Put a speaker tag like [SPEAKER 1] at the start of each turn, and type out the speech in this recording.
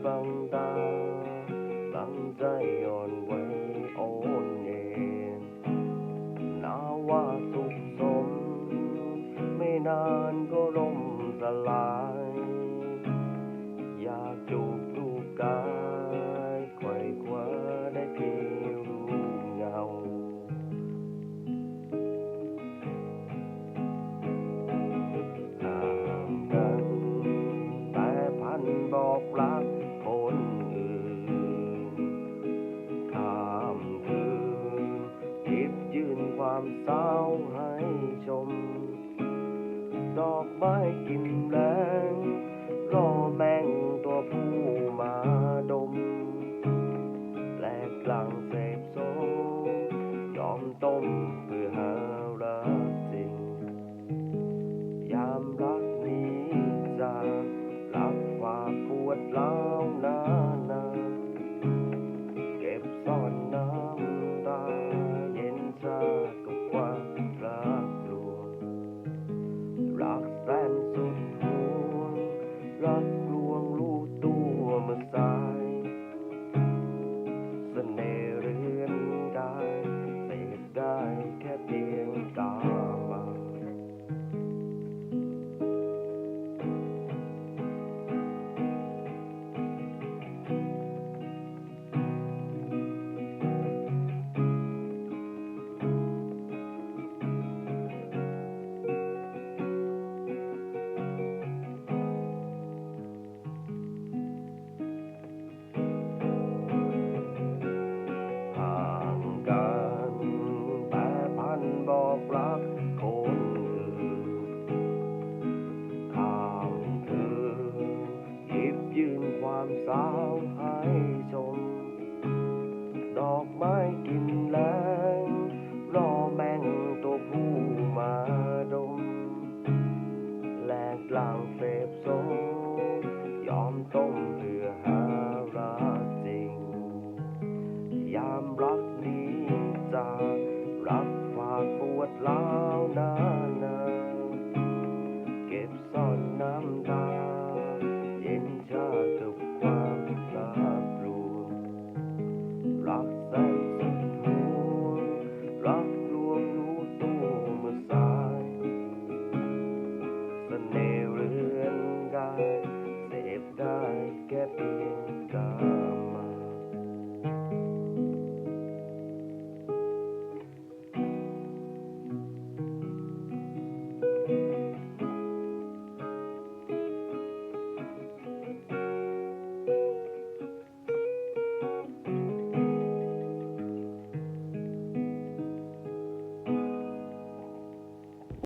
[SPEAKER 1] about สาวให้ชม ดอกไม้กินแรงรอแมงตัวผู้มาดม แปลกหลังเสพโซยอมต้มเพื่อหารักจริง ยามรักนี้จะรักความปวดร้าวนา ชม ดอกไม้กินแรงรอแมงตัวผู้มาดม แหลกลางเสพสมยอมต้มเพื่อหารักจริง ยามรักนี้จะรักฝากปวดล้าวนาน